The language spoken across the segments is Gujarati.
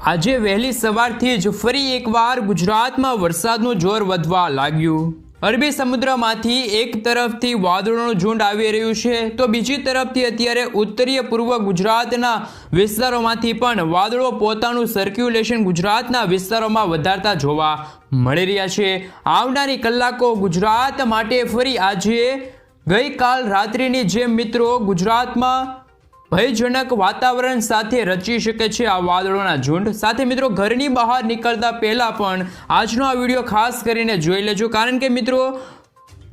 આજે વહેલી સવારથી જ ફરી એકવાર ગુજરાતમાં વરસાદનું જોર વધવા લાગ્યું. અરબી સમુદ્રમાંથી એક તરફથી વાદળોનું ઝુંડ આવી રહ્યું છે, તો બીજી તરફથી અત્યારે ઉત્તરીય પૂર્વ ગુજરાતના વિસ્તારોમાંથી પણ વાદળો પોતાનું સર્ક્યુલેશન ગુજરાતના વિસ્તારોમાં વધારતા જોવા મળી રહ્યા છે. આવનારી કલાકો ગુજરાત માટે ફરી આજે ગઈકાલ રાત્રિની જેમ મિત્રો ગુજરાતમાં ભયજનક વાતાવરણ સાથે રચી શકે છે આ વાદળોના ઝુંડ. સાથે મિત્રો, ઘરની બહાર નીકળતા પહેલાં પણ આજનો આ વીડિયો ખાસ કરીને જોઈ લેજો. કારણ કે મિત્રો,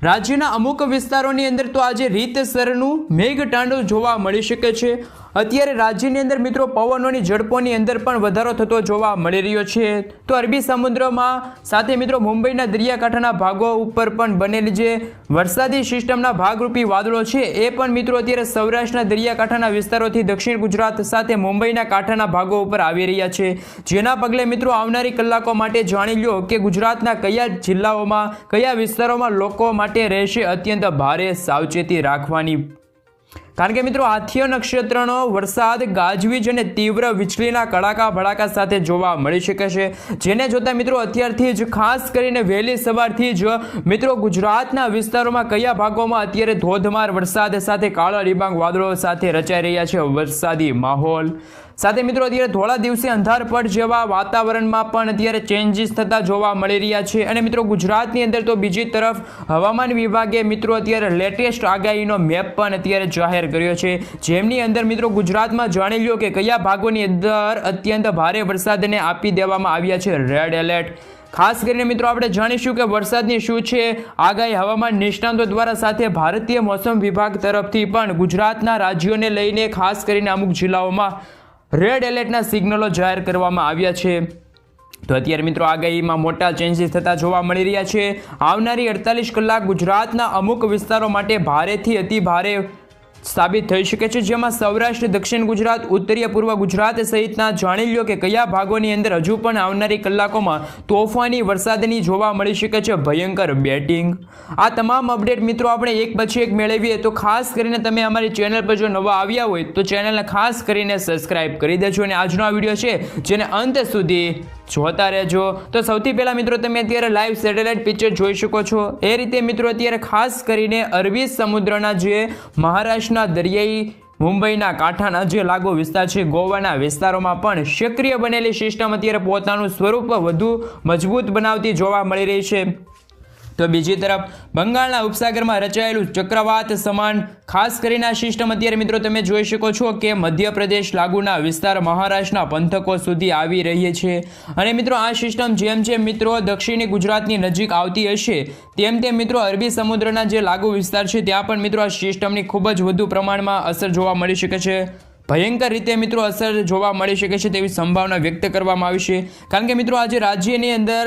રાજ્યના અમુક વિસ્તારોની અંદર તો આજે રીતસરનું મેઘતાંડવ જોવા મળી શકે છે. અત્યારે રાજ્યની અંદર મિત્રો પવનોની ઝડપોની અંદર પણ વધારો થતો જોવા મળી રહ્યો છે. તો અરબી સમુદ્રમાં સાથે મિત્રો મુંબઈના દરિયાકાંઠાના ભાગો ઉપર પણ બનેલી જે વરસાદી સિસ્ટમના ભાગરૂપી વાદળો છે, એ પણ મિત્રો અત્યારે સૌરાષ્ટ્રના દરિયાકાંઠાના વિસ્તારોથી દક્ષિણ ગુજરાત સાથે મુંબઈના કાંઠાના ભાગો ઉપર આવી રહ્યા છે. જેના પગલે મિત્રો આવનારી કલાકો માટે જાણી લો કે ગુજરાતના કયા જિલ્લાઓમાં, કયા વિસ્તારોમાં લોકો માટે રહેશે અત્યંત ભારે સાવચેતી રાખવાની કારણ કે મિત્રો આથિય નક્ષત્રનો વરસાદ ગાજવીજ અને તીવ્ર વીજળીના કડાકા ભડાકા સાથે જોવા મળી શકે છે. જેને જોતા મિત્રો અત્યારથી જ ખાસ કરીને વહેલી સવારથી જ મિત્રો ગુજરાતના વિસ્તારોમાં કયા ભાગોમાં અત્યારે ધોધમાર વરસાદ સાથે કાળા ડિબાંગ વાદળો સાથે રચાઈ રહ્યા છે? વરસાદી માહોલ. સાથે મિત્રો અત્યારે થોડા દિવસે અંધારપટ જેવા વાતાવરણમાં પણ અત્યારે ચેન્જીસ થતા જોવા મળી રહ્યા છે. અને મિત્રો ગુજરાતની અંદર તો બીજી તરફ હવામાન વિભાગે મિત્રો અત્યારે લેટેસ્ટ આગાહીનો મેપ પણ અત્યારે જાહેર કર્યો છે. જેમની અંદર મિત્રો ગુજરાતમાં જાણી લ્યો કે કયા ભાગોની અંદર અત્યંત ભારે વરસાદને આપી દેવામાં આવ્યા છે. રેડ એલર્ટ ખાસ કરીને મિત્રો આપણે જાણીશું કે વરસાદની શું છે. આગાહી હવામાન નિષ્ણાંતો દ્વારા સાથે ભારતીય મોસમ વિભાગ તરફથી પણ ગુજરાતના રાજ્યોને લઈને ખાસ કરીને અમુક જિલ્લાઓમાં રેડ એલર્ટના સિગ્નલો જાહેર કરવામાં આવ્યા છે. તો અત્યારે મિત્રો આગાહીમાં મોટા ચેન્જીસ થતા જોવા મળી રહ્યા છે. આવનારી અડતાલીસ કલાક ગુજરાતના અમુક વિસ્તારો માટે ભારેથી અતિ ભારે સાબિત થઈ શકે છે, જેમાં સૌરાષ્ટ્ર, દક્ષિણ ગુજરાત, ઉત્તરીય પૂર્વ ગુજરાત સહિતના જાણી લ્યો કે કયા ભાગોની અંદર હજુ પણ આવનારી કલાકોમાં તોફાની વરસાદની જોવા મળી શકે છે, ભયંકર બેટિંગ. આ તમામ અપડેટ મિત્રો આપણે એક પછી એક મેળવીએ તો ખાસ કરીને તમે અમારી ચેનલ પર જો નવા આવ્યા હોય તો ચેનલને ખાસ કરીને સબસ્ક્રાઇબ કરી દેજો અને આજનો આ વીડિયો છે જેને અંત સુધી જોતા રહેજો. તો સૌથી પહેલાં મિત્રો તમે અત્યારે લાઈવ સેટેલાઇટ પિક્ચર જોઈ શકો છો. એ રીતે મિત્રો અત્યારે ખાસ કરીને અરબી સમુદ્રના જે મહારાષ્ટ્રના દરિયાઈ મુંબઈના કાંઠાના જે લાગુ વિસ્તાર છે, ગોવાના વિસ્તારોમાં પણ સક્રિય બનેલી સિસ્ટમ અત્યારે પોતાનું સ્વરૂપ વધુ મજબૂત બનાવતી જોવા મળી રહી છે. તો બીજી તરફ, બંગાળના ઉપસાગરમાં રચાયેલું ચક્રવાત સમાન, ખાસ કરીને સિસ્ટમ અત્યારે મિત્રો તમે જોઈ શકો છો કે મધ્યપ્રદેશ લાગુના વિસ્તાર મહારાષ્ટ્રના પંથકો સુધી આવી રહી છે. અને મિત્રો, આ સિસ્ટમ જેમ જેમ મિત્રો દક્ષિણી ગુજરાતની નજીક આવતી હશે, તેમ તેમ મિત્રો અરબી સમુદ્રના જે લાગુ વિસ્તાર છે, ત્યાં પણ મિત્રો આ સિસ્ટમની ખૂબ જ વધુ પ્રમાણમાં અસર જોવા મળી શકે છે. ભયંકર રીતે મિત્રો અસર જોવા મળી શકે છે તેવી સંભાવના વ્યક્ત કરવામાં આવી છે. કારણ કે મિત્રો, આજે રાજ્યની અંદર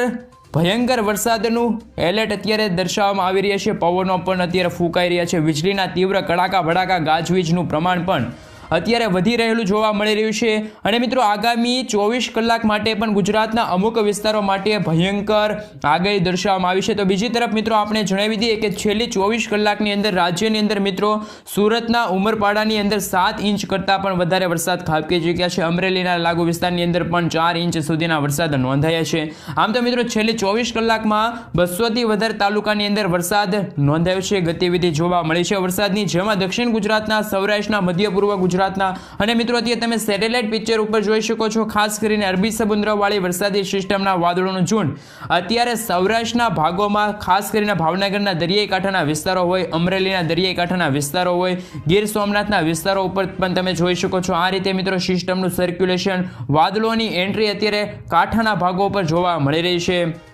ભયંકર વરસાદનું એલર્ટ અત્યારે દર્શાવવામાં આવી રહ્યા છે. પવનો પણ અત્યારે ફૂંકાઈ રહ્યા છે. વીજળીના તીવ્ર કડાકા ભડાકા ગાજવીજનું પ્રમાણ પણ અત્યારે વધી રહેલું જોવા મળી રહ્યું છે. અને મિત્રો, આગામી ચોવીસ કલાક માટે પણ ગુજરાતના અમુક વિસ્તારો માટે ભયંકર આગાહી દર્શાવવામાં આવી છે. તો બીજી તરફ મિત્રો, આપણે જણાવી દઈએ કે છેલ્લી ચોવીસ કલાકની અંદર રાજ્યની અંદર મિત્રો, સુરતના ઉમરપાડાની અંદર સાત ઇંચ કરતાં પણ વધારે વરસાદ ખાબકી ચૂક્યા છે. અમરેલીના લાગુ વિસ્તારની અંદર પણ ચાર ઇંચ સુધીના વરસાદ નોંધાયા છે. આમ તો મિત્રો, છેલ્લી ચોવીસ કલાકમાં બસોથી વધારે તાલુકાની અંદર વરસાદ નોંધાયો છે. ગતિવિધિ જોવા મળી છે વરસાદની, જેમાં દક્ષિણ ગુજરાતના સૌરાષ્ટ્રના મધ્ય પૂર્વ ગુજરાતના. અને મિત્રો, અત્યારે તમે સેટેલાઇટ પિક્ચર ઉપર જોઈ શકો છો, ખાસ કરીને અરબી સમુદ્રવાળી વરસાદી સિસ્ટમના વાદળોનું ઝુંડ. અત્યારે સૌરાષ્ટ્રના ભાગોમાં, ખાસ કરીને ભાવનગરના દરિયાઈ કાંઠાના વિસ્તારો હોય, અમરેલીના દરિયાઈ કાંઠાના વિસ્તારો હોય, ગીર સોમનાથના વિસ્તારો ઉપર પણ તમે જોઈ શકો છો. આ રીતે, મિત્રો, સિસ્ટમનું સર્ક્યુલેશન વાદળોની એન્ટ્રી અત્યારે કાંઠાના ભાગો ઉપર જોવા મળી રહી છે.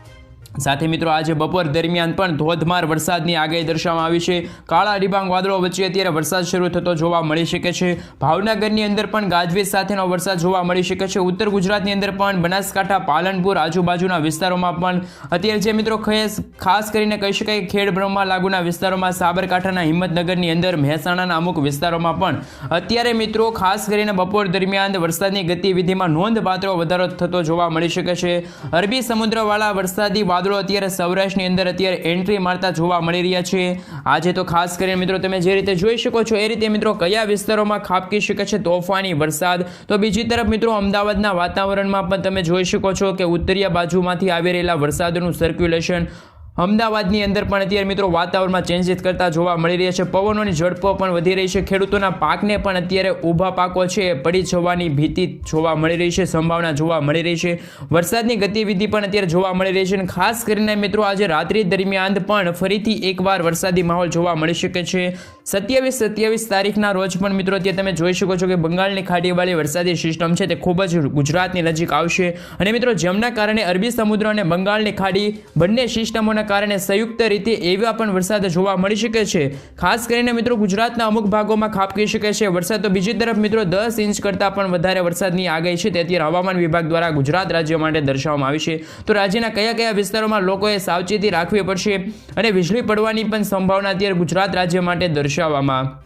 સાથે મિત્રો આજે બપોર દરમિયાન પણ ધોધમાર વરસાદની આગાહી દર્શાવવામાં આવી છે. કાળા ડિબાંગ વાદળો વચ્ચે અત્યારે વરસાદ શરૂ થતો જોવા મળી શકે છે. ભાવનગરની અંદર પણ ગાજવીજ સાથેનો વરસાદ જોવા મળી શકે છે. ઉત્તર ગુજરાતની અંદર પણ બનાસકાંઠા, પાલનપુર આજુબાજુના વિસ્તારોમાં પણ અત્યારે જે મિત્રો ખેસ કરીને કહી શકાય ખેડ બ્રહ્મા લાગુના વિસ્તારોમાં, સાબરકાંઠાના હિંમતનગરની અંદર, મહેસાણાના અમુક વિસ્તારોમાં પણ અત્યારે મિત્રો ખાસ કરીને બપોર દરમિયાન વરસાદની ગતિવિધિમાં નોંધપાત્ર વધારો થતો જોવા મળી શકે છે. અરબી સમુદ્રવાળા વરસાદી વાદળો વાદળો અત્યારે સૌરાષ્ટ્રની અંદર અત્યારે એન્ટ્રી મારતા જોવા મળી રહ્યા છે. આજે તો ખાસ કરીને મિત્રો, તમે જે રીતે જોઈ શકો છો, એ રીતે મિત્રો કયા વિસ્તારોમાં ખાબકી શકે છે તોફાની વરસાદ? તો બીજી તરફ મિત્રો, અમદાવાદના વાતાવરણમાં પણ તમે જોઈ શકો છો કે ઉત્તરીય બાજુમાંથી આવી રહેલા વરસાદનું સર્ક્યુલેશન અમદાવાદની અંદર પણ અત્યારે મિત્રો વાતાવરણમાં ચેન્જીસ કરતા જોવા મળી રહ્યા છે. પવનોની ઝડપો પણ વધી રહી છે. ખેડૂતોના પાકને પણ અત્યારે ઊભા પાકો છે. પડી જવાની ભીતિ જોવા મળી રહી છે. સંભાવના જોવા મળી રહી છે. વરસાદની ગતિવિધિ પણ અત્યારે જોવા મળી રહી છે અને ખાસ કરીને મિત્રો આજે રાત્રિ દરમિયાન પણ ફરીથી એકવાર વરસાદી માહોલ જોવા મળી શકે છે. સત્યાવીસ સત્યાવીસ તારીખના રોજ પણ મિત્રો અત્યારે તમે જોઈ શકો છો કે બંગાળની ખાડીવાળી વરસાદી સિસ્ટમ છે તે ખૂબ જ ગુજરાતની નજીક આવશે. અને મિત્રો જેમના કારણે અરબી સમુદ્ર અને બંગાળની ખાડી બંને સિસ્ટમોના કારણે સંયુક્ત રીતે એવા પણ વરસાદ જોવા મળી શકે છે. ખાસ કરીને મિત્રો ગુજરાતના અમુક ભાગોમાં ખાબકી શકે છે. વરસાદ તો બીજી તરફ મિત્રો દસ ઇંચ કરતાં પણ વધારે વરસાદની આગાહી છે. તે અત્યારે હવામાન વિભાગ દ્વારા ગુજરાત રાજ્ય માટે દર્શાવવામાં આવી છે. તો રાજ્યના કયા કયા વિસ્તારોમાં લોકોએ સાવચેતી રાખવી પડશે અને વીજળી પડવાની પણ સંભાવના અત્યારે ગુજરાત રાજ્ય માટે દર્શાવવામાં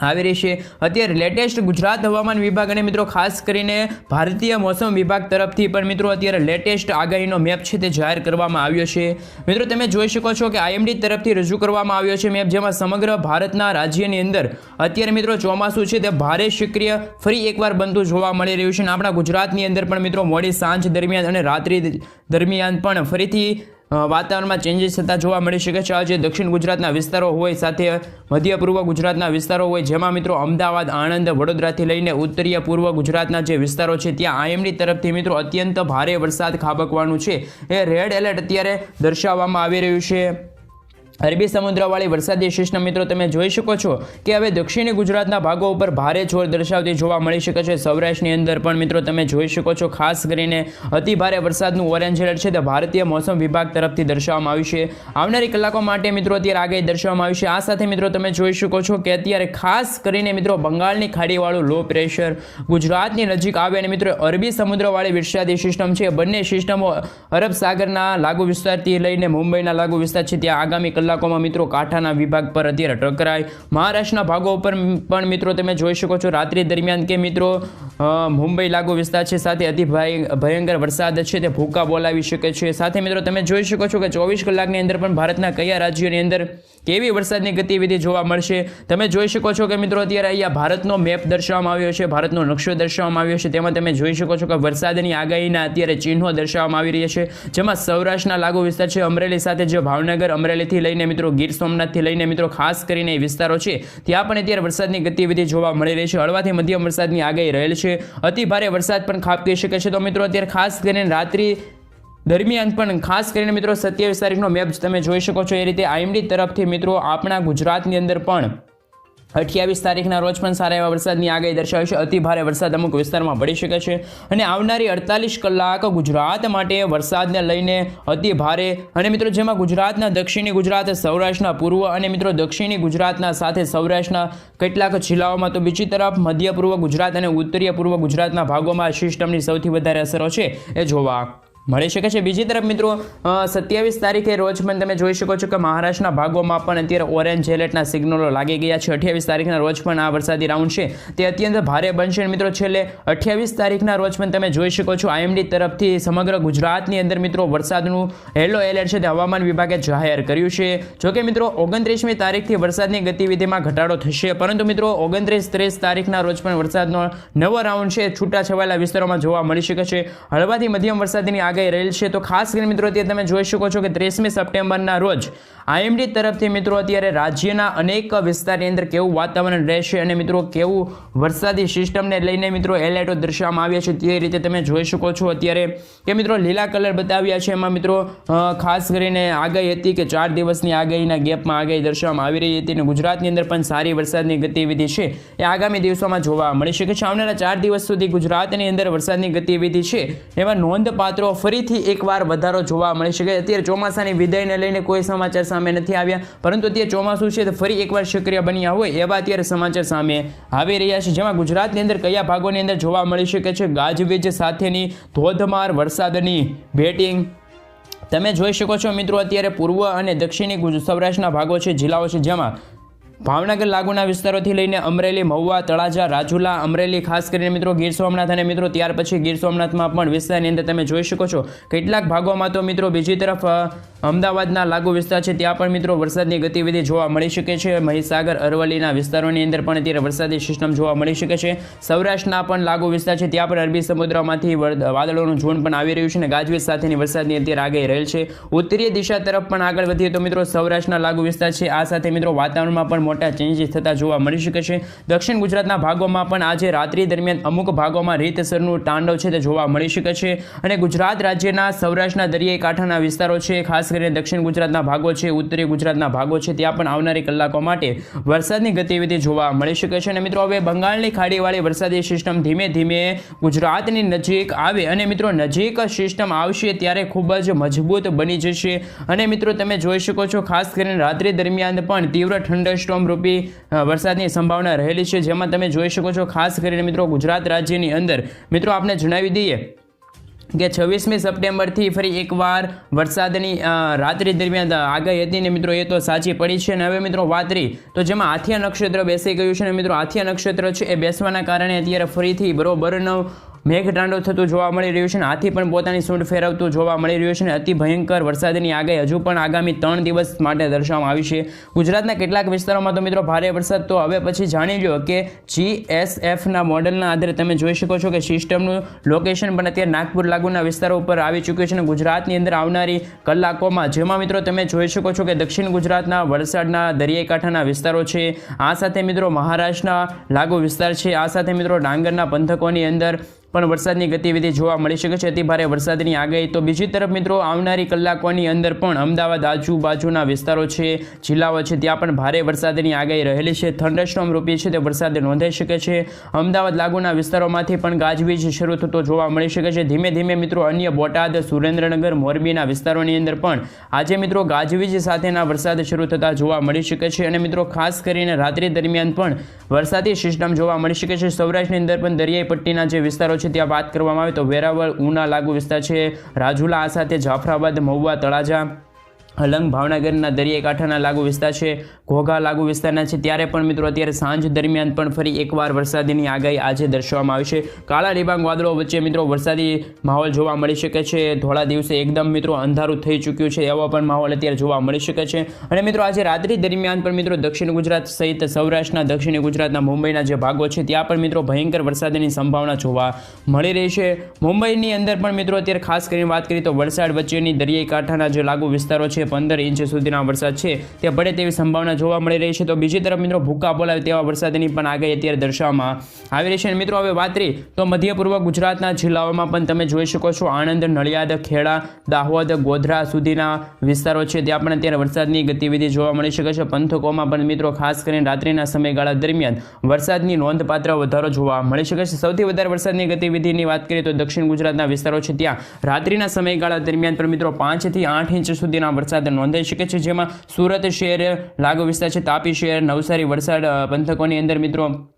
આવી રહી છે. અત્યારે લેટેસ્ટ ગુજરાત હવામાન વિભાગ અને મિત્રો ખાસ કરીને ભારતીય મોસમ વિભાગ તરફથી પણ મિત્રો અત્યારે લેટેસ્ટ આગાહીનો મેપ છે તે જાહેર કરવામાં આવ્યો છે. મિત્રો તમે જોઈ શકો છો કે આઈએમડી તરફથી રજૂ કરવામાં આવ્યો છે મેપ જેમાં સમગ્ર ભારતના રાજ્યની અંદર અત્યારે મિત્રો ચોમાસું છે તે ભારે સક્રિય ફરી એકવાર બનતું જોવા મળી રહ્યું છે અને આપણા ગુજરાતની અંદર પણ મિત્રો મોડી સાંજ દરમિયાન અને રાત્રિ દરમિયાન પણ ફરીથી વાતાવરણમાં ચેન્જીસ થતા જોવા મળી શકે છે. આજે દક્ષિણ ગુજરાતના વિસ્તારો હોય સાથે મધ્ય પૂર્વ ગુજરાતના વિસ્તારો હોય, જેમાં મિત્રો અમદાવાદ, આણંદ, વડોદરાથી લઈને ઉત્તરીય પૂર્વ ગુજરાતના જે વિસ્તારો છે, ત્યાં આઈએમડી તરફથી મિત્રો અત્યંત ભારે વરસાદ ખાબકવાનું છે. એ રેડ એલર્ટ અત્યારે દર્શાવવામાં આવી રહ્યું છે. અરબી સમુદ્રવાળી વરસાદી સિસ્ટમ મિત્રો, તમે જોઈ શકો છો કે હવે દક્ષિણી ગુજરાતના ભાગો ઉપર ભારે જોર દર્શાવતી જોવા મળી શકે છે. સૌરાષ્ટ્રની અંદર પણ મિત્રો, તમે જોઈ શકો છો, ખાસ કરીને અતિ ભારે વરસાદનું ઓરેન્જ એલર્ટ છે. તે ભારતીય મોસમ વિભાગ તરફથી દર્શાવવામાં આવ્યું છે. આવનારી કલાકો માટે મિત્રો, અત્યારે આગાહી દર્શાવવામાં આવી છે. આ સાથે મિત્રો, તમે જોઈ શકો છો કે અત્યારે ખાસ કરીને મિત્રો, બંગાળની ખાડીવાળું લો પ્રેશર ગુજરાતની નજીક આવે અને મિત્રો, અરબી સમુદ્રવાળી વરસાદી સિસ્ટમ છે. બંને સિસ્ટમો અરબ સાગરના લાગુ વિસ્તારથી લઈને મુંબઈના લાગુ વિસ્તાર છે. ત્યાં આગામી કલાકોમાં મિત્રો કાંઠાના વિભાગ પર અત્યારે ટકરાય મહારાષ્ટ્રના ભાગો ઉપર પણ મિત્રો તમે જોઈ શકો છો, રાત્રિ દરમિયાન કે મિત્રો મુંબઈ લાગુ વિસ્તાર છે. સાથે અતિ ભયંકર વરસાદ છે, તે ભૂકા બોલાવી શકે છે. સાથે મિત્રો તમે જોઈ શકો છો કે ચોવીસ કલાકની અંદર પણ ભારતના કયા રાજ્યોની અંદર કેવી વરસાદની ગતિવિધિ જોવા મળશે? તમે જોઈ શકો છો કે મિત્રો, અત્યારે અહીંયા ભારતનો મેપ દર્શાવવામાં આવ્યો છે, ભારતનો નકશો દર્શાવવામાં આવ્યો છે. તેમાં તમે જોઈ શકો છો કે વરસાદની આગાહીના અત્યારે ચિહ્નો દર્શાવવામાં આવી રહ્યા છે. જેમાં સૌરાષ્ટ્રના લાગુ વિસ્તાર છે, અમરેલી સાથે જે ભાવનગર, અમરેલીથી લઈને મિત્રો ગીર સોમનાથથી લઈને મિત્રો ખાસ કરીને એ વિસ્તારો છે, ત્યાં પણ અત્યારે વરસાદની ગતિવિધિ જોવા મળી રહી છે. હળવાથી મધ્યમ વરસાદની આગાહી રહેલ છે. અતિ ભારે વરસાદ પણ ખાબકી શકે છે. તો મિત્રો, અત્યારે ખાસ કરીને રાત્રિ દરમિયાન પણ ખાસ કરીને મિત્રો સત્યાવીસ તારીખનો મેપ તમે જોઈ શકો છો. એ રીતે આઈએમડી તરફથી મિત્રો આપણા ગુજરાતની અંદર પણ અઠ્યાવીસ તારીખના રોજ પણ સારા એવા વરસાદની આગાહી દર્શાવી છે. અતિ ભારે વરસાદ અમુક વિસ્તારમાં પડી શકે છે અને આવનારી અડતાલીસ કલાક ગુજરાત માટે વરસાદને લઈને અતિ ભારે અને મિત્રો જેમાં ગુજરાતના દક્ષિણી ગુજરાત, સૌરાષ્ટ્રના પૂર્વ અને મિત્રો દક્ષિણી ગુજરાતના સાથે સૌરાષ્ટ્રના કેટલાક જિલ્લાઓમાં તો બીજી તરફ મધ્ય પૂર્વ ગુજરાત અને ઉત્તરીય પૂર્વ ગુજરાતના ભાગોમાં આ સિસ્ટમની સૌથી વધારે અસરો છે. એ જોવા મળી શકે છે. બીજી તરફ મિત્રો સત્યાવીસ તારીખે રોજ પણ તમે જોઈ શકો છો કે મહારાષ્ટ્રના ભાગોમાં પણ અત્યારે ઓરેન્જ એલર્ટના સિગ્નલો લાગી ગયા છે. અઠ્યાવીસ તારીખના રોજ પણ આ વરસાદી રાઉન્ડ છે. તે અત્યંત ભારે બનશે મિત્રો, છેલ્લે અઠ્યાવીસ તારીખના રોજ પણ તમે જોઈ શકો છો. આઈએમડી તરફથી સમગ્ર ગુજરાતની અંદર મિત્રો વરસાદનું હેલો એલર્ટ છે. તે હવામાન વિભાગે જાહેર કર્યું છે. જોકે મિત્રો, ઓગણત્રીસમી તારીખથી વરસાદની ગતિવિધિમાં ઘટાડો થશે. પરંતુ મિત્રો, ઓગણત્રીસ ત્રીસ તારીખના રોજ પણ વરસાદનો નવો રાઉન્ડ છે. છૂટાછવાયેલા વિસ્તારોમાં જોવા મળી શકે છે. હળવાથી મધ્યમ વરસાદની આગાહી રહેલ છે. તો ખાસ કરીને મિત્રો, અત્યારે તમે જોઈ શકો છો કે ત્રીસમી સપ્ટેમ્બરના રોજ આઈએમડી તરફથી મિત્રો અત્યારે રાજ્યના અનેક વિસ્તારની અંદર કેવું વાતાવરણ રહેશે અને મિત્રો કેવું વરસાદી સિસ્ટમને લઈને મિત્રો એલર્ટો દર્શાવવામાં આવ્યા છે તે રીતે તમે જોઈ શકો છો અત્યારે કે મિત્રો લીલા કલર બતાવ્યા છે. એમાં મિત્રો ખાસ કરીને આગાહી હતી કે ચાર દિવસની આગાહીના ગેપમાં આગાહી દર્શાવવામાં આવી રહી હતી અને ગુજરાતની અંદર પણ સારી વરસાદની ગતિવિધિ છે એ આગામી દિવસોમાં જોવા મળી શકે છે. આવનારા ચાર દિવસ સુધી ગુજરાતની અંદર વરસાદની ગતિવિધિ છે. એમાં નોંધપાત્ર ફરીથી એકવાર વધારો જોવા મળી શકે. અત્યારે ચોમાસાની વિદાયને લઈને કોઈ સમાચાર સામે નથી આવ્યા. પરંતુ અત્યારે ચોમાસું છે તો ફરી એકવાર સક્રિય બન્યા હોય એવા અત્યારે સમાચાર સામે આવી રહ્યા છે. જેમાં ગુજરાતની અંદર કયા ભાગોની અંદર જોવા મળી શકે છે? ગાજવીજ સાથેની ધોધમાર વરસાદની બેટિંગ તમે જોઈ શકો છો મિત્રો, અત્યારે પૂર્વ અને દક્ષિણી સૌરાષ્ટ્રના ભાગો છે, જિલ્લાઓ છે, જેમાં ભાવનગર લાગુના વિસ્તારોથી લઈને અમરેલી, મહુવા, તળાજા, રાજુલા, અમરેલી, ખાસ કરીને મિત્રો ગીર સોમનાથ અને મિત્રો ત્યાર પછી ગીર સોમનાથમાં પણ વિસ્તારની અંદર તમે જોઈ શકો છો. કેટલાક ભાગોમાં તો મિત્રો બીજી તરફ અમદાવાદના લાગુ વિસ્તાર છે, ત્યાં પણ મિત્રો વરસાદની ગતિવિધિ જોવા મળી શકે છે. મહીસાગર, અરવલ્લીના વિસ્તારોની અંદર પણ અત્યારે વરસાદી સિસ્ટમ જોવા મળી શકે છે. સૌરાષ્ટ્રના પણ લાગુ વિસ્તાર છે, ત્યાં પણ અરબી સમુદ્રમાંથી વાદળોનું ઝોન પણ આવી રહ્યું છે અને ગાજવીજ સાથેની વરસાદની અત્યારે આગાહી રહેલ છે. ઉત્તરીય દિશા તરફ પણ આગળ વધીએ તો મિત્રો સૌરાષ્ટ્રના લાગુ વિસ્તાર છે, આ સાથે મિત્રો વાતાવરણમાં પણ મોટા ચેન્જીસ થતા જોવા મળી શકે છે. દક્ષિણ ગુજરાતના ભાગોમાં પણ આજે રાત્રિ દરમિયાન અમુક ભાગોમાં રીતસરનું તાંડવ છે તે જોવા મળી શકે છે. અને ગુજરાત રાજ્યના સૌરાષ્ટ્રના દરિયાઈ કાંઠાના વિસ્તારો છે, ખાસ કરીને દક્ષિણ ગુજરાતના ભાગો છે, ઉત્તરી ગુજરાતના ભાગો છે, ત્યાં પણ આવનારી કલાકો માટે વરસાદની ગતિવિધિ જોવા મળી શકે છે. અને મિત્રો, હવે બંગાળની ખાડીવાળી વરસાદી સિસ્ટમ ધીમે ધીમે ગુજરાતની નજીક આવે અને મિત્રો, નજીક સિસ્ટમ આવશે ત્યારે ખૂબ જ મજબૂત બની જશે. અને મિત્રો, તમે જોઈ શકો છો, ખાસ કરીને રાત્રિ દરમિયાન પણ તીવ્ર થંડરસ્ટોમ રૂપી વરસાદની સંભાવના રહેલી છે, જેમાં તમે જોઈ શકો છો, ખાસ કરીને મિત્રો ગુજરાત રાજ્યની અંદર. મિત્રો આપણે જણાવી દઈએ કે છવ્વીસમી સપ્ટેમ્બરથી ફરી એકવાર વરસાદની રાત્રિ દરમિયાન આગાહી હતી ને મિત્રો, એ તો સાચી પડી છે. અને હવે મિત્રો વાત રહી, તો જેમાં આથિયા નક્ષત્ર બેસી ગયું છે અને મિત્રો, આથિયા નક્ષત્ર છે, એ બેસવાના કારણે અત્યારે ફરીથી બરોબરનો મેઘતાંડવ થતું જોવા મળી રહ્યું છે અને હાથી પણ પોતાની સૂંઢ ફેરવતું જોવા મળી રહ્યું છે અને અતિ ભયંકર વરસાદની આગાહી હજુ પણ આગામી ત્રણ દિવસ માટે દર્શાવવામાં આવી છે. ગુજરાતના કેટલાક વિસ્તારોમાં તો મિત્રો ભારે વરસાદ. તો હવે પછી જાણી લો કે જીએસએફના મોડલના આધારે તમે જોઈ શકો છો કે સિસ્ટમનું લોકેશન પણ અત્યારે નાગપુર લાગુના વિસ્તારો ઉપર આવી ચૂક્યું છે અને ગુજરાતની અંદર આવનારી કલાકોમાં જેમાં મિત્રો તમે જોઈ શકો છો કે દક્ષિણ ગુજરાતના વલસાડના દરિયાઈકાંઠાના વિસ્તારો છે. આ સાથે મિત્રો મહારાષ્ટ્રના લાગુ વિસ્તાર છે. આ સાથે મિત્રો ડાંગરના પંથકોની અંદર પણ વરસાદની ગતિવિધિ જોવા મળી શકે છે. અતિભારે વરસાદની આગાહી તો બીજી તરફ મિત્રો આવનારી કલાકોની અંદર પણ અમદાવાદ આજુબાજુના વિસ્તારો છે, જિલ્લાઓ છે, ત્યાં પણ ભારે વરસાદની આગાહી રહેલી છે. થંડરસ્ટોમ રૂપી છે તે વરસાદ નોંધાઈ શકે છે. અમદાવાદ લાગુના વિસ્તારોમાંથી પણ ગાજવીજ શરૂ થતો જોવા મળી શકે છે. ધીમે ધીમે મિત્રો અન્ય બોટાદ, સુરેન્દ્રનગર, મોરબીના વિસ્તારોની અંદર પણ આજે મિત્રો ગાજવીજ સાથેના વરસાદ શરૂ થતા જોવા મળી શકે છે. અને મિત્રો ખાસ કરીને રાત્રિ દરમિયાન પણ વરસાદી સિસ્ટમ જોવા મળી શકે છે. સૌરાષ્ટ્રની અંદર પણ દરિયાઈ પટ્ટીના જે વિસ્તારો છે ત્યાં વાત કરવામાં આવે તો વેરાવળ, ઉના, લાગુ વિસ્તાર છે. રાજુલા, આ સાથે જાફરાબાદ, મહુવા, તળાજા અલંગ ભાવનગરના દરિયાકાંઠાના લાગુ વિસ્તાર છે. ઘોઘા લાગુ વિસ્તારના છે. ત્યારે પણ મિત્રો અત્યારે સાંજ દરમિયાન પણ ફરી એકવાર વરસાદની આગાહી આજે દર્શાવવામાં આવી છે. કાળા ડિબાંગ વાદળો વચ્ચે મિત્રો વરસાદી માહોલ જોવા મળી શકે છે. થોડા દિવસે એકદમ મિત્રો અંધારું થઈ ચૂક્યું છે એવો પણ માહોલ અત્યારે જોવા મળી શકે છે. અને મિત્રો આજે રાત્રિ દરમિયાન પણ મિત્રો દક્ષિણ ગુજરાત સહિત સૌરાષ્ટ્રના, દક્ષિણ ગુજરાતના, મુંબઈના જે ભાગો છે ત્યાં પણ મિત્રો ભયંકર વરસાદની સંભાવના જોવા મળી રહી છે. મુંબઈની અંદર પણ મિત્રો અત્યારે ખાસ કરીને વાત કરીએ તો વલસાડ વચ્ચેની દરિયાઈ કાંઠાના જે લાગુ વિસ્તારો છે પંદર ઇંચ સુધીના વરસાદ છે, તે પડે તેવી સંભાવના જોવા મળી રહી છે. તો બીજી તરફ મિત્રો ભૂકા બોલાવે તેવા વરસાદની પણ આગાહી અત્યારે દર્શાવવામાં આવી રહી છે. મિત્રો, હવે વાત રહી તો મધ્ય પૂર્વ ગુજરાતના જિલ્લાઓમાં પણ તમે જોઈ શકો છો આણંદ, નડિયાદ, ખેડા, દાહોદ, ગોધરા સુધીના વિસ્તારો છે, ત્યાં પણ અત્યારે વરસાદની ગતિવિધિ જોવા મળી શકે છે. પંથકોમાં પણ મિત્રો, ખાસ કરીને રાત્રિના સમયગાળા દરમિયાન વરસાદની નોંધપાત્ર વધારો જોવા મળી શકે છે. સૌથી વધારે વરસાદની ગતિવિધિની વાત કરીએ તો દક્ષિણ ગુજરાતના વિસ્તારો છે, ત્યાં રાત્રિના સમયગાળા દરમિયાન પણ મિત્રો પાંચથી આઠ ઇંચ સુધીના વરસાદ નોંધાઈ શકે છે, જેમાં સુરત શહેર, લાગુ વિસ્તાર છે, તાપી શહેર, નવસારી, વલસાડ પંથકોની અંદર મિત્રો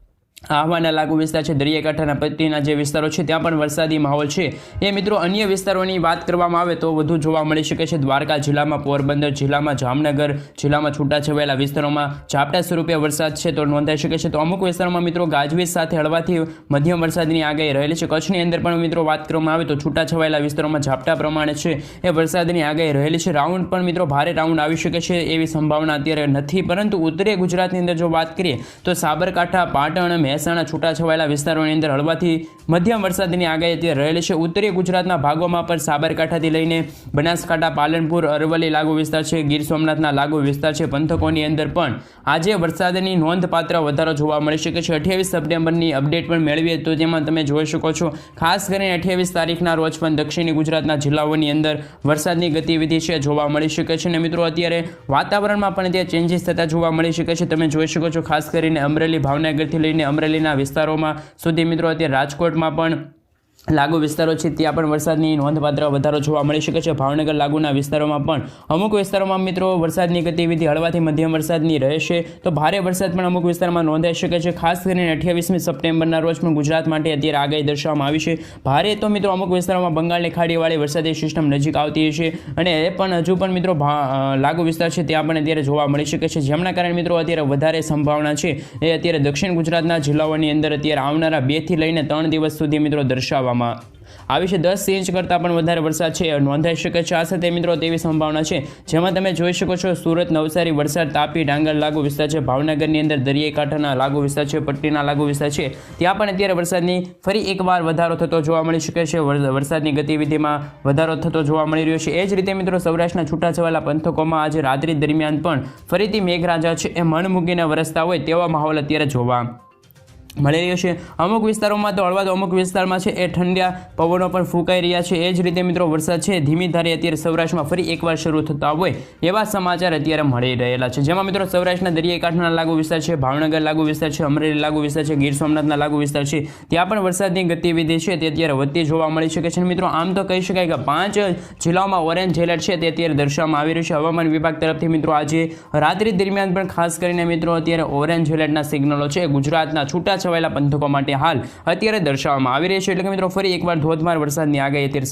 આહવાના લાગુ વિસ્તાર છે દરિયાકાંઠાના પટ્ટીના જે વિસ્તારો છે, ત્યાં પણ વરસાદી માહોલ છે. એ મિત્રો અન્ય વિસ્તારોની વાત કરવામાં આવે તો વધુ જોવા મળી શકે છે. દ્વારકા જિલ્લામાં પોરબંદર જિલ્લામાં જામનગર જિલ્લામાં છૂટાછવાયેલા વિસ્તારોમાં ઝાપટા સ્વરૂપે વરસાદ છે તો નોંધાઈ શકે છે. તો અમુક વિસ્તારોમાં મિત્રો ગાજવીજ સાથે હળવાથી મધ્યમ વરસાદની આગાહી રહેલી છે. કચ્છની અંદર પણ મિત્રો વાત કરવામાં આવે તો છૂટાછવાયેલા વિસ્તારોમાં ઝાપટા પ્રમાણે છે. એ વરસાદની આગાહી રહેલી છે. રાઉન્ડ પણ મિત્રો ભારે રાઉન્ડ આવી શકે છે એવી સંભાવના અત્યારે નથી. પરંતુ ઉત્તરીય ગુજરાતની અંદર જો વાત કરીએ તો સાબરકાંઠા, પાટણ મહેસાણા છૂટાછવાયેલા વિસ્તારોની અંદર હળવાથી મધ્યમ વરસાદની આગાહી અત્યારે રહેલી છે. ઉત્તરીય ગુજરાતના ભાગોમાં પણ સાબરકાંઠાથી લઈને બનાસકાંઠા, પાલનપુર, અરવલ્લી લાગુ વિસ્તાર છે. ગીર સોમનાથના લાગુ વિસ્તાર છે. પંથકોની અંદર પણ આજે વરસાદની નોંધપાત્ર વધારો જોવા મળી શકે છે. અઠ્યાવીસ સપ્ટેમ્બરની અપડેટ પણ મેળવીએ તો તેમાં તમે જોઈ શકો છો. ખાસ કરીને અઠ્યાવીસ તારીખના રોજ પણ દક્ષિણી ગુજરાતના જિલ્લાઓની અંદર વરસાદની ગતિવિધિ છે જોવા મળી શકે છે. અને મિત્રો, અત્યારે વાતાવરણમાં પણ ત્યાં ચેન્જીસ થતા જોવા મળી શકે છે. તમે જોઈ શકો છો, ખાસ કરીને અમરેલી, ભાવનગરથી લઈને અમરેલીના વિસ્તારોમાં. સુધી મિત્રો અત્યારે રાજકોટમાં પણ લાગુ વિસ્તારો છે, ત્યાં પણ વરસાદની નોંધપાત્ર વધારો જોવા મળી શકે છે. ભાવનગર લાગુના વિસ્તારોમાં પણ અમુક વિસ્તારોમાં મિત્રો વરસાદની ગતિવિધિ હળવાથી મધ્યમ વરસાદની રહેશે. તો ભારે વરસાદ પણ અમુક વિસ્તારમાં નોંધાઈ શકે છે. ખાસ કરીને અઠ્યાવીસમી સપ્ટેમ્બરના રોજ પણ ગુજરાત માટે અત્યારે આગાહી દર્શાવવામાં આવી છે. ભારે તો મિત્રો અમુક વિસ્તારોમાં બંગાળની ખાડીવાળી વરસાદી સિસ્ટમ નજીક આવતી છે અને એ પણ હજુ પણ મિત્રો લાગુ વિસ્તાર છે, ત્યાં પણ અત્યારે જોવા મળી શકે છે. જેમના કારણે મિત્રો અત્યારે વધારે સંભાવના છે. એ અત્યારે દક્ષિણ ગુજરાતના જિલ્લાઓની અંદર અત્યારે આવનારા બેથી લઈને ત્રણ દિવસ સુધી મિત્રો દર્શાવવામાં આવી છે. દસ ઇંચ કરતાં પણ વધારે વરસાદ છે. નોંધાઈ શકે છે. આ સાથે મિત્રો તેવી સંભાવના છે. જેમાં તમે જોઈ શકો છો, સુરત, નવસારી, વલસાડ, તાપી, ડાંગર લાગુ વિસ્તાર છે. ભાવનગરની અંદર દરિયાઈ કાંઠાના લાગુ વિસ્તાર છે. પટ્ટીના લાગુ વિસ્તાર છે. ત્યાં પણ અત્યારે વરસાદની ફરી એકવાર વધારો થતો જોવા મળી શકે છે. વર- વરસાદની ગતિવિધિમાં વધારો થતો જોવા મળી રહ્યો છે. એ જ રીતે મિત્રો સૌરાષ્ટ્રના છૂટાછવાયા પંથકોમાં આજે રાત્રિ દરમિયાન પણ ફરીથી મેઘરાજા છે. એ મન મૂકીને વરસતા હોય તેવા માહોલ અત્યારે જોવા મળી રહ્યો છે. અમુક વિસ્તારોમાં તો હળવા તો અમુક વિસ્તારમાં છે, એ ઠંડા પવનો પણ ફૂંકાઈ રહ્યા છે. એ જ રીતે મિત્રો વરસાદ છે, ધીમી ધારે અત્યારે સૌરાષ્ટ્રમાં ફરી એકવાર શરૂ થતા હોય એવા સમાચાર અત્યારે મળી રહેલા છે. જેમાં મિત્રો સૌરાષ્ટ્રના દરિયાકાંઠાના લાગુ વિસ્તાર છે, ભાવનગર લાગુ વિસ્તાર છે, અમરેલી લાગુ વિસ્તાર છે, ગીર સોમનાથના લાગુ વિસ્તાર છે. ત્યાં પણ વરસાદની ગતિવિધિ છે, તે અત્યારે વધતી જોવા મળી શકે છે. મિત્રો આમ તો કહી શકાય કે પાંચ જિલ્લાઓમાં ઓરેન્જ એલર્ટ છે, તે અત્યારે દર્શાવવામાં આવી રહ્યું છે. હવામાન વિભાગ તરફથી મિત્રો આજે રાત્રિ દરમિયાન પણ ખાસ કરીને મિત્રો અત્યારે ઓરેન્જ એલર્ટના સિગ્નલો છે. ગુજરાતના છૂટાછવાયેલા પંથકો માટે હાલ અત્યારે દર્શાવવામાં આવી રહ્યો છે. એટલે કે મિત્રો, ફરી એકવાર ધોધમાર વરસાદની આગાહી અત્યારે